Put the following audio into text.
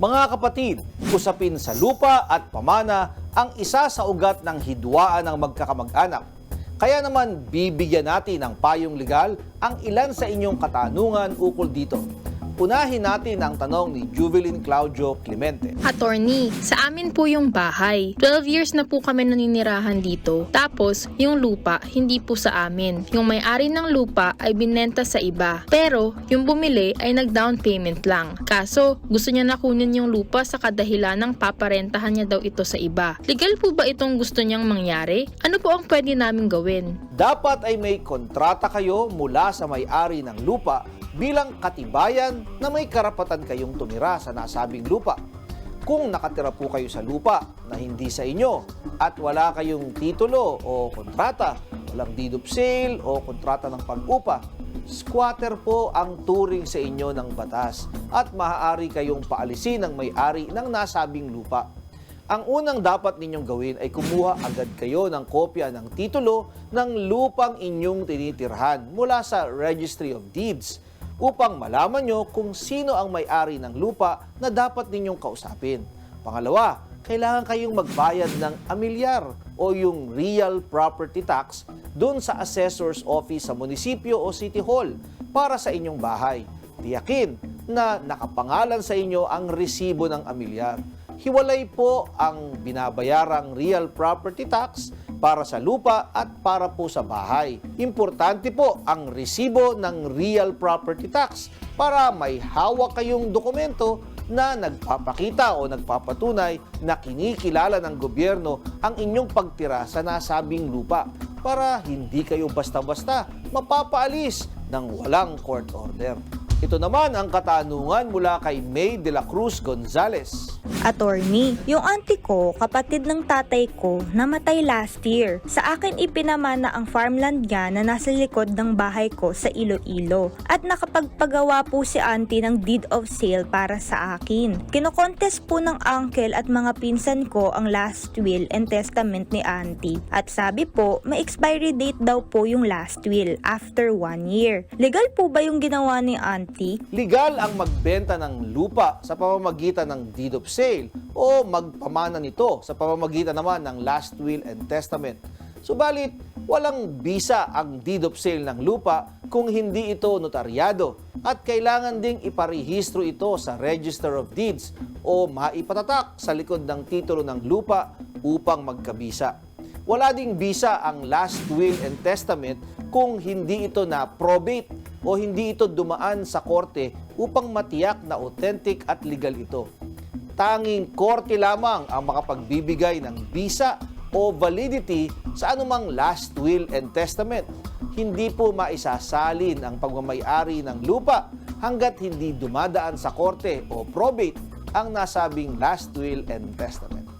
Mga kapatid, usapin sa lupa at pamana ang isa sa ugat ng hidwaan ng magkakamag-anak. Kaya naman bibigyan natin ng payong legal ang ilan sa inyong katanungan ukol dito. Unahin natin ang tanong ni Juvelin Claudio Clemente. Attorney, sa amin po yung bahay. 12 years na po kami naninirahan dito. Tapos, yung lupa, hindi po sa amin. Yung may-ari ng lupa ay binenta sa iba. Pero, yung bumili ay nag-down payment lang. Kaso, gusto niya nakunin yung lupa sa kadahilan ng paparentahan niya daw ito sa iba. Legal po ba itong gusto niyang mangyari? Ano po ang pwede namin gawin? Dapat ay may kontrata kayo mula sa may-ari ng lupa bilang katibayan na may karapatan kayong tumira sa nasabing lupa. Kung nakatira po kayo sa lupa na hindi sa inyo at wala kayong titulo o kontrata, walang deed of sale o kontrata ng pag-upa, squatter po ang turing sa inyo ng batas at maaari kayong paalisin ng may-ari ng nasabing lupa. Ang unang dapat ninyong gawin ay kumuha agad kayo ng kopya ng titulo ng lupang inyong tinitirhan mula sa Registry of Deeds upang malaman nyo kung sino ang may-ari ng lupa na dapat ninyong kausapin. Pangalawa, kailangan kayong magbayad ng amilyar o yung real property tax doon sa assessor's office sa munisipyo o city hall para sa inyong bahay. Tiyakin na nakapangalan sa inyo ang resibo ng amilyar hiwalay po ang binabayarang real property tax para sa lupa at para po sa bahay. Importante po ang resibo ng real property tax para may hawak kayong dokumento na nagpapakita o nagpapatunay na kinikilala ng gobyerno ang inyong pagtira sa nasabing lupa para hindi kayo basta-basta mapapaalis ng walang court order. Ito naman ang katanungan mula kay May de la Cruz Gonzales. Attorney, yung auntie ko, kapatid ng tatay ko, namatay last year. Sa akin ipinamana ang farmland niya na nasa likod ng bahay ko sa Iloilo. At nakapagpagawa po si auntie ng deed of sale para sa akin. Kinokontest po ng uncle at mga pinsan ko ang last will and testament ni auntie. At sabi po, may expiry date daw po yung last will after one year. Legal po ba yung ginawa ni auntie? Legal ang magbenta ng lupa sa pamamagitan ng deed of sale o magpamana nito sa pamamagitan naman ng last will and testament. Subalit, walang bisa ang deed of sale ng lupa kung hindi ito notaryado at kailangan ding iparehistro ito sa Register of Deeds o maipatatak sa likod ng titulo ng lupa upang magkabisa. Wala ding bisa ang last will and testament kung hindi ito na probate o hindi ito dumaan sa korte upang matiyak na authentic at legal ito. Tanging korte lamang ang makapagbibigay ng bisa o validity sa anumang last will and testament. Hindi po maisasalin ang pagmamayari ng lupa hanggat hindi dumadaan sa korte o probate ang nasabing last will and testament.